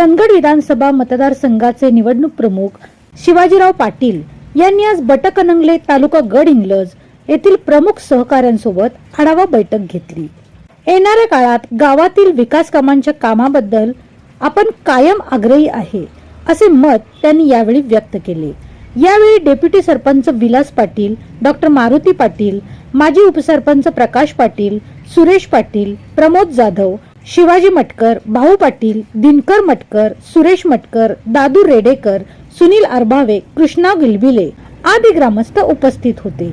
चंदगड विधानसभा मतदारसंघाचे निवडणूक प्रमुख शिवाजीराव पाटील यांनी आज बटकनंगले तालुका गड इंग्लज येथील प्रमुख सहकाऱ्यांसोबत आढावा बैठक घेतली. येणाऱ्या काळात गावातील विकास कामांच्या कामाबद्दल आपण कायम आग्रही आहे असे मत त्यांनी यावेळी व्यक्त केले. यावेळी डेप्युटी सरपंच विलास पाटील डॉक्टर मारुती पाटील माजी उपसरपंच प्रकाश पाटील सुरेश पाटील प्रमोद जाधव शिवाजी मटकर भाऊ पाटील दिनकर मटकर सुरेश मटकर दादू रेडेकर सुनील अरभावे कृष्णा गिलबिले आदी ग्रामस्थ उपस्थित होते.